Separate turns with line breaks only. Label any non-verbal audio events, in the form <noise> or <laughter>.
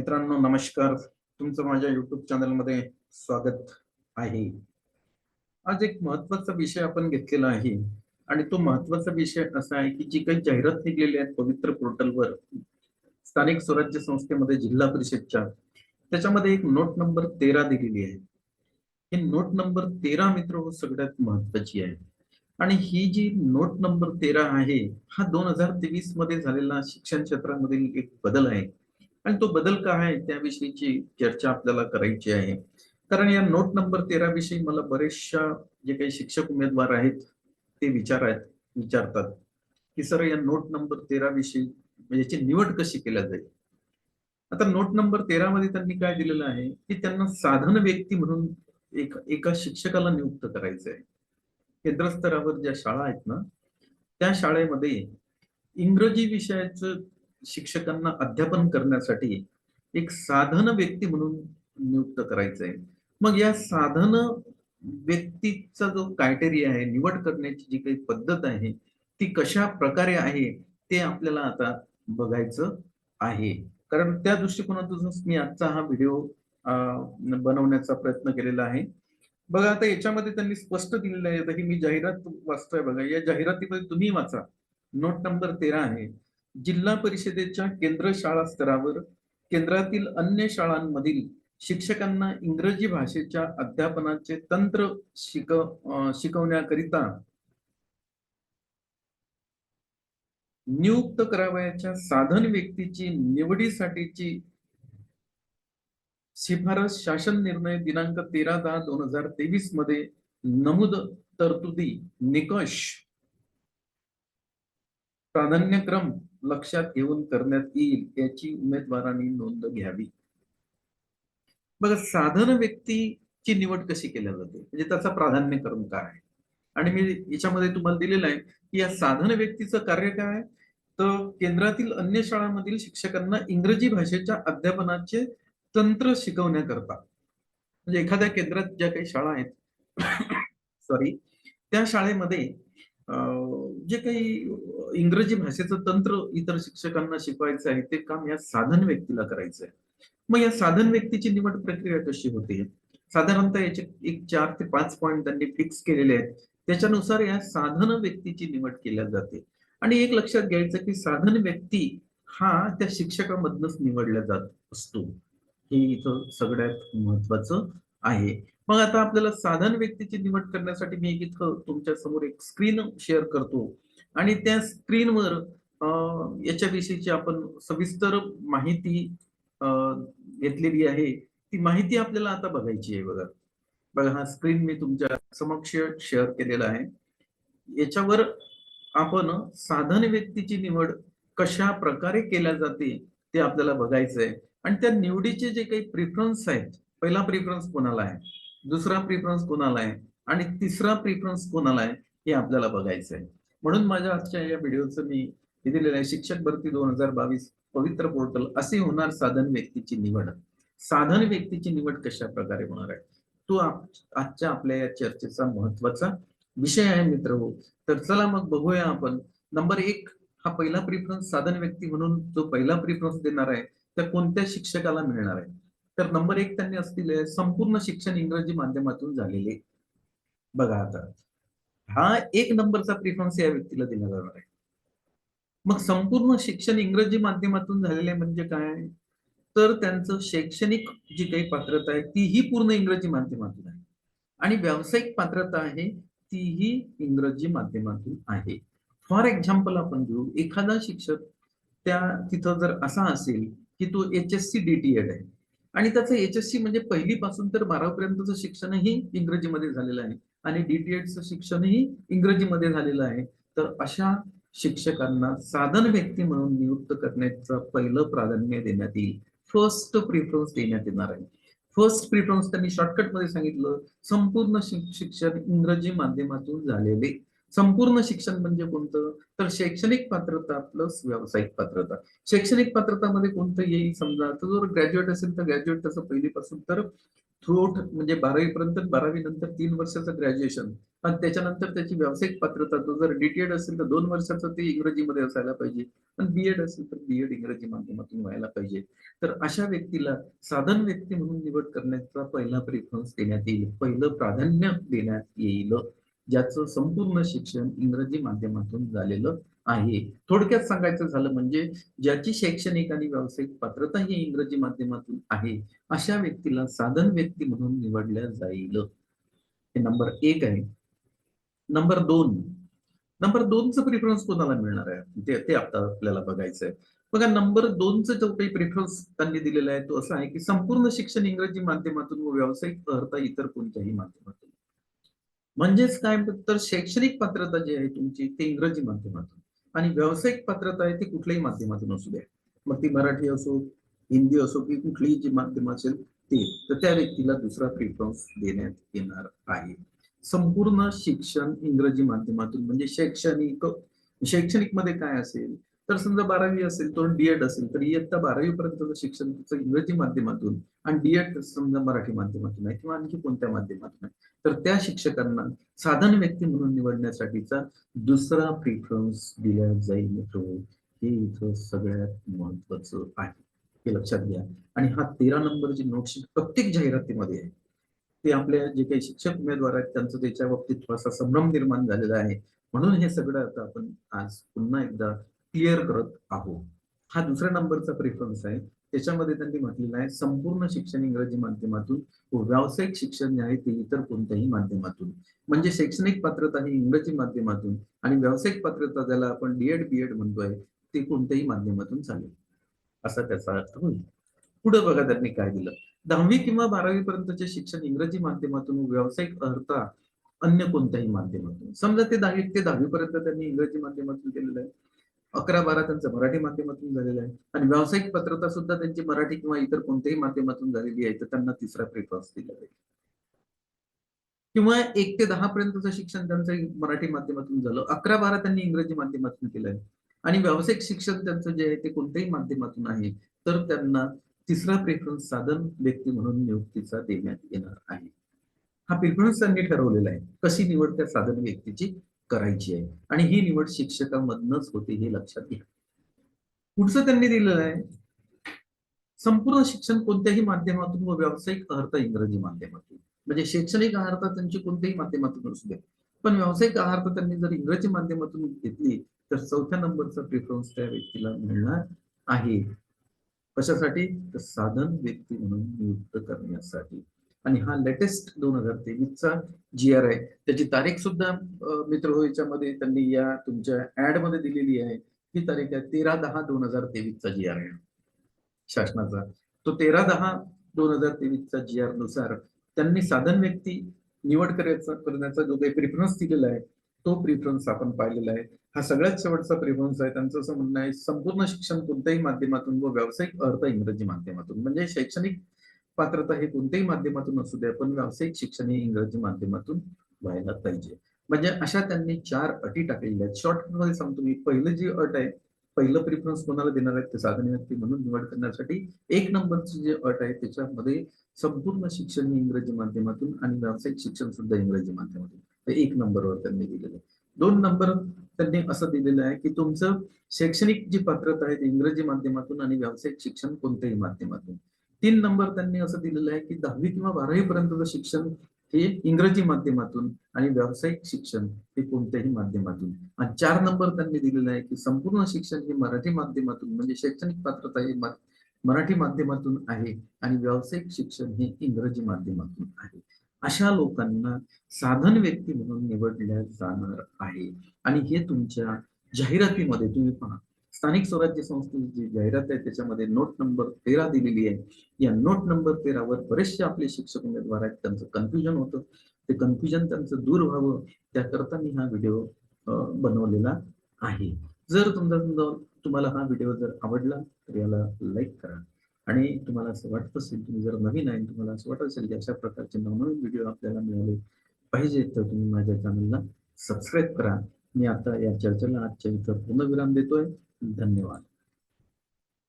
मित्रांनो नमस्कार. तुमचं माझ्या युट्यूब चॅनलमध्ये स्वागत आहे. आज एक महत्त्वाचा विषय आपण घेतलेला आहे आणि तो महत्त्वाचा विषय असा आहे की जी काही जाहिरात निघलेली आहे पवित्र पोर्टलवर स्थानिक स्वराज्य संस्थेमध्ये जिल्हा परिषदच्या त्याच्यामध्ये एक नोट नंबर तेरा दिलेली आहे. ही नोट नंबर तेरा मित्र हो सगळ्यात महत्वाची आहे. आणि ही जी नोट नंबर तेरा आहे हा दोन हजार तेवीसमध्ये झालेला शिक्षण क्षेत्रामधील एक बदल आहे. आणि तो बदल काय आहे त्याविषयीची चर्चा आपल्याला करायची आहे. कारण या नोट नंबर तेरा विषयी मला बरेचशा जे काही शिक्षक उमेदवार आहेत ते विचारात विचारतात की सर या नोट नंबर तेरा विषयी म्हणजे याची निवड कशी केल्या जाईल? आता नोट नंबर तेरा मध्ये त्यांनी काय दिलेलं आहे की त्यांना साधन व्यक्ती म्हणून एक एका शिक्षकाला नियुक्त करायचं आहे केंद्र स्तरावर ज्या शाळा आहेत ना त्या शाळेमध्ये इंग्रजी विषयाचं शिक्षकांना अध्यापन करण्यासाठी एक साधन व्यक्ती म्हणून नियुक्त करायचं आहे मग या साधन व्यक्तीचा जो क्रायटेरिया आहे निवड करण्याची जी काही पद्धत आहे ती कशा प्रकारे आहे ते आपल्याला आता बघायचं आहे. कारण त्या दृष्टिकोनातूनच मी आजचा हा व्हिडिओ बनवण्याचा प्रयत्न केलेला आहे. बघा आता याच्यामध्ये त्यांनी स्पष्ट दिलेलं आहे. आता ही मी जाहिरात वाचतोय बघा. या जाहिरातीमध्ये तुम्ही वाचा. नोट नंबर तेरा आहे. जिल्हा परिषदेच्या केंद्र शाळा स्तरावर केंद्रातील अन्य शाळांमधील शिक्षकांना इंग्रजी भाषेच्या अध्यापनाचे तंत्र शिक शिकवण्याकरिता नियुक्त करावयाच्या साधन व्यक्तीची निवडीसाठीची शिफारस शासन निर्णय दिनांक तेरा दहा दोन हजार तेवीसमध्ये नमूद तरतुदी निकष प्राधान्यक्रम लक्षात घेऊन करण्यात येईल याची उमेदवारांनी नोंद घ्यावी. बघा साधन व्यक्तीची निवड कशी केल्या जाते? म्हणजे त्याचा प्राधान्यक्रम काय आहे? आणि मी याच्यामध्ये तुम्हाला दिलेलं आहे की या साधन व्यक्तीचं कार्य काय आहे? तर केंद्रातील अन्य शाळांमधील शिक्षकांना इंग्रजी भाषेच्या अध्यापनाचे तंत्र शिकवण्याकरता म्हणजे एखाद्या केंद्रात ज्या काही शाळा आहेत <coughs> सॉरी त्या शाळेमध्ये जे काही इंग्रजी भाषेचं तंत्र इतर शिक्षकांना शिकवायचं आहे ते काम या साधन व्यक्तीला करायचं आहे मग या साधन व्यक्तीची निवड प्रक्रिया कशी होते? साधारणतः याचे एक चार ते पाच पॉईंट त्यांनी फिक्स केलेले आहेत. त्याच्यानुसार या साधन व्यक्तीची निवड केल्या जाते. आणि एक लक्षात घ्यायचं की साधन व्यक्ती हा त्या शिक्षकामधनच निवडला जात असतो. हे इथं सगळ्यात महत्वाचं आहे. मग आता आपल्याला साधन व्यक्तीची निवड करण्यासाठी मी इथं तुमच्यासमोर एक स्क्रीन शेअर करतो. आणि त्या स्क्रीनवर याच्याविषयीची आपण सविस्तर माहिती घेतलेली आहे. ती माहिती आपल्याला आता बघायची आहे बघा. बघा हा स्क्रीन मी तुमच्या समक्ष शेअर केलेला आहे. याच्यावर आपण साधन व्यक्तीची निवड कशा प्रकारे केल्या जाते ते आपल्याला बघायचं आहे आणि त्या निवडीचे जे काही प्रिफरन्स आहेत पहिला प्रिफरन्स कोणाला आहे? दुसरा प्रिफरन्स कोणाला आहे? आणि तिसरा प्रिफरन्स कोणाला आहे? हे आपल्याला बघायचं आहे म्हणून माझ्या आजच्या या व्हिडिओचं मी दिलेलं आहे. शिक्षक भरती दोन हजार बावीस पवित्र पोर्टल असे होणार साधन व्यक्तीची निवड. साधन व्यक्तीची निवड कशा प्रकारे होणार आहे? तो आजच्या आपल्या या चर्चेचा महत्त्वाचा विषय आहे मित्र हो. तर चला मग बघूया आपण. नंबर एक हा पहिला प्रिफरन्स साधन व्यक्ती म्हणून जो पहिला प्रिफरन्स देणार आहे त्या कोणत्या शिक्षकाला मिळणार आहे? तर नंबर एक त्यांनी असतील संपूर्ण शिक्षण इंग्रजी माध्यमातून झालेले. बघा आता. हा एक नंबरचा प्रिफरन्स या व्यक्तीला दिला जाणार आहे. मग संपूर्ण शिक्षण इंग्रजी माध्यमातून झालेले म्हणजे काय? तर त्यांचं शैक्षणिक जी काही पात्रता आहे तीही पूर्ण इंग्रजी माध्यमातून आहे. आणि व्यावसायिक पात्रता आहे तीही इंग्रजी माध्यमातून आहे. फॉर एक्झाम्पल आपण घेऊ एखादा शिक्षक त्या तिथं जर असा असेल की तो एच एस सी डीटीएड आहे. आणि त्याचं एच एस सी म्हणजे पहिलीपासून तर बारावीपर्यंतचं शिक्षणही इंग्रजीमध्ये झालेलं आहे. आणि डीटीएडचं शिक्षणही इंग्रजीमध्ये झालेलं आहे. तर अशा शिक्षकांना साधन व्यक्ती म्हणून नियुक्त करण्याचं पहिलं प्राधान्य देण्यात येईल. फर्स्ट प्रिफरन्स देण्यात येणार आहे. फर्स्ट प्रिफरन्स त्यांनी शॉर्टकटमध्ये सांगितलं. संपूर्ण शिक्षण इंग्रजी माध्यमातून झालेले. संपूर्ण शिक्षण म्हणजे कोणतं? तर शैक्षणिक पात्रता प्लस व्यावसायिक पात्रता. शैक्षणिक पात्रतामध्ये कोणतं येईल? समजा तर जर ग्रॅज्युएट असेल तर ग्रॅज्युएट तसं पहिलीपासून तर थ्रूआउट म्हणजे बारावी पर्यंत बारावी नंतर तीन वर्षाचं ग्रॅज्युएशन पण त्याच्यानंतर त्याची व्यावसायिक पात्रता तो जर डीटीएड असेल तर दोन वर्षाचं ते इंग्रजीमध्ये असायला पाहिजे. पण बीएड असेल तर बीएड इंग्रजी माध्यमातून व्हायला पाहिजे. तर अशा व्यक्तीला साधन व्यक्ती म्हणून निवड करण्याचा पहिला प्रेफरन्स देण्यात येईल. पहिलं प्राधान्य देण्यात येईल. ज्याचं संपूर्ण शिक्षण इंग्रजी माध्यमातून झालेलं आहे. थोडक्यात सांगायचं झालं म्हणजे ज्याची शैक्षणिक आणि व्यावसायिक पात्रता ही इंग्रजी माध्यमातून आहे अशा व्यक्तीला साधन व्यक्ती म्हणून निवडल्या जाईल. हे नंबर एक आहे. नंबर दोन. नंबर दोनचं प्रिफरन्स कोणाला मिळणार आहे? ते ते आता आपल्याला बघायचं आहे. बघा नंबर दोनचं जो काही प्रिफरन्स त्यांनी दिलेला आहे तो असा आहे की संपूर्ण शिक्षण इंग्रजी माध्यमातून व व्यावसायिक अर्थ इतर कोणत्याही माध्यमातून. म्हणजेच काय? तर शैक्षणिक पात्रता जी आहे तुमची ते इंग्रजी माध्यमातून. आणि व्यावसायिक पात्रता आहे ती कुठल्याही माध्यमातून असू द्या. मग ती मराठी असो हिंदी असो की कुठलीही जी माध्यम असेल ते तर त्या व्यक्तीला दुसरा प्रिफरन्स देण्यात येणार आहे. संपूर्ण शिक्षण इंग्रजी माध्यमातून म्हणजे शैक्षणिक शैक्षणिकमध्ये काय असेल? तर समजा बारावी असेल तर डीएड असेल तर इयत्ता बारावी पर्यंतचं शिक्षण त्याचं इंग्रजी माध्यमातून आणि डीएड समजा मराठी माध्यमातून आहे किंवा आणखी कोणत्या माध्यमातून आहे तर त्या शिक्षकांना साधन व्यक्ती म्हणून निवडण्यासाठीचा दुसरा प्रिफरन्स दिला जाईल मित्र. हे इथं सगळ्यात महत्वाचं आहे. हे लक्षात घ्या. आणि हा तेरा नंबरची नोटशीट प्रत्येक जाहिरातीमध्ये आहे ते आपल्या जे काही शिक्षक उमेदवार आहेत त्यांचं त्याच्या बाबतीत थोडासा संभ्रम निर्माण झालेला आहे. म्हणून हे सगळं आता आपण आज पुन्हा एकदा क्लिअर करत आहोत. हा दुसऱ्या नंबरचा प्रेफरन्स आहे. त्याच्यामध्ये त्यांनी म्हटलेलं आहे संपूर्ण शिक्षण इंग्रजी माध्यमातून व व्यावसायिक शिक्षण जे आहे ते इतर कोणत्याही माध्यमातून. म्हणजे शैक्षणिक पात्रता ही इंग्रजी माध्यमातून आणि व्यावसायिक पात्रता ज्याला आपण डीएड बीएड म्हणतोय ते कोणत्याही माध्यमातून चालेल. असा त्याचा अर्थ होईल. पुढे बघा त्यांनी काय दिलं. दहावी किंवा बारावी पर्यंतचे शिक्षण इंग्रजी माध्यमातून व्यावसायिक अर्थ अन्य कोणत्याही माध्यमातून. समजा ते दहावी ते दहावी पर्यंत त्यांनी इंग्रजी माध्यमातून केलेलं आहे. अकरा बारा त्यांचं मराठी माध्यमातून झालेलं आहे. आणि व्यावसायिक पत्रता सुद्धा त्यांची मराठी किंवा इतर कोणत्याही माध्यमातून झालेली आहे तर त्यांना तिसरा प्रेफरन्स दिला जाईल. किंवा एक ते दहा पर्यंतचं शिक्षण त्यांचं मराठी माध्यमातून झालं. अकरा बारा त्यांनी इंग्रजी माध्यमातून केलंय. आणि व्यावसायिक शिक्षण त्यांचं जे आहे ते कोणत्याही माध्यमातून आहे तर त्यांना तिसरा प्रेफरन्स साधन व्यक्ती म्हणून नियुक्तीचा देण्यात येणार आहे. हा प्रेफरन्स त्यांनी ठरवलेला आहे. कशी निवड त्या साधन व्यक्तीची? करायची आहे. आणि ही निवड शिक्षकांमधनच होते हे लक्षात घ्या. पुढचं त्यांनी दिलेलं आहे. संपूर्ण शिक्षण कोणत्याही माध्यमातून व व्यावसायिक अर्थ इंग्रजी माध्यमातून. म्हणजे शैक्षणिक आहारता त्यांची कोणत्याही माध्यमातून असू द्या पण व्यावसायिक आहारता त्यांनी जर इंग्रजी माध्यमातून घेतली तर चौथ्या नंबरचा प्रेफरन्स त्या व्यक्तीला मिळणार आहे. कशासाठी? तर साधन व्यक्ती म्हणून नियुक्त करण्यासाठी. आणि हा लेटेस्ट दोन हजार तेवीसचा जी आर आहे त्याची तारीख सुद्धा मित्रमध्ये त्यांनी या तुमच्या ऍडमध्ये दिलेली आहे. ही तारीख आहे तेरा दहा दोन हजार तेवीसचा जी आर आहे शासनाचा. तो तेरा दहा दोन हजार तेवीसचा जी आरनुसार त्यांनी साधन व्यक्ती निवड करायचा करण्याचा जो काही प्रिफरन्स दिलेला आहे तो प्रिफरन्स आपण पाहिलेला आहे. हा सगळ्यात शेवटचा प्रिफरन्स आहे. त्यांचं असं म्हणणं आहे संपूर्ण शिक्षण कोणत्याही माध्यमातून व व्यावसायिक अर्थ इंग्रजी माध्यमातून. म्हणजे शैक्षणिक पात्रता हे कोणत्याही माध्यमातून असू द्या पण व्यावसायिक शिक्षण हे इंग्रजी माध्यमातून व्हायला पाहिजे. म्हणजे अशा त्यांनी चार अटी टाकलेल्या आहेत. शॉर्टमध्ये सांगतो मी. पहिलं जी अट आहे पहिलं प्रिफरन्स कोणाला देणार आहेत ते साधन व्यक्ती म्हणून निवड करण्यासाठी एक नंबरची जी अट आहे त्याच्यामध्ये संपूर्ण शिक्षण इंग्रजी माध्यमातून आणि व्यावसायिक शिक्षण सुद्धा इंग्रजी माध्यमातून. ते एक नंबरवर त्यांनी दिलेलं आहे. दोन नंबर त्यांनी असं दिलेलं आहे की तुमचं शैक्षणिक जी पात्रता आहे इंग्रजी माध्यमातून आणि व्यावसायिक शिक्षण कोणत्याही माध्यमातून. तीन नंबर त्यांनी असं दिलेलं आहे की दहावी किंवा बारावी पर्यंतचं शिक्षण हे इंग्रजी माध्यमातून आणि व्यावसायिक शिक्षण हे कोणत्याही माध्यमातून. आणि चार नंबर त्यांनी दिलेलं आहे की संपूर्ण शिक्षण हे मराठी माध्यमातून म्हणजे शैक्षणिक पात्रता हे मराठी माध्यमातून आहे आणि व्यावसायिक शिक्षण हे इंग्रजी माध्यमातून आहे. अशा लोकांना साधन व्यक्ती म्हणून निवडल्या जाणार आहे. आणि हे तुमच्या जाहिरातीमध्ये तुम्ही पहा. स्थानिक स्वराज्य संस्थेची जी जाहिरात आहे त्याच्यामध्ये नोट नंबर तेरा दिलेली आहे. या नोट नंबर तेरावर बरेचसे आपले शिक्षक उमेदवार आहेत. त्यांचं कन्फ्युजन होतं. ते कन्फ्युजन त्यांचं दूर व्हावं. त्याकरता मी हा व्हिडिओ बनवलेला आहे. जर तुमचा समजा तुम्हाला हा व्हिडिओ जर आवडला तर याला लाईक करा. आणि तुम्हाला असं वाटत असेल तुम्ही जर नवीन आहे तुम्हाला असं वाटत असेल की अशा प्रकारचे नवनवीन व्हिडिओ आपल्याला मिळाले पाहिजे तर तुम्ही माझ्या चॅनलला सबस्क्राईब करा. मी आता या चर्चेला आजच्या इथं पूर्णविराम देतोय. धन्यवाद.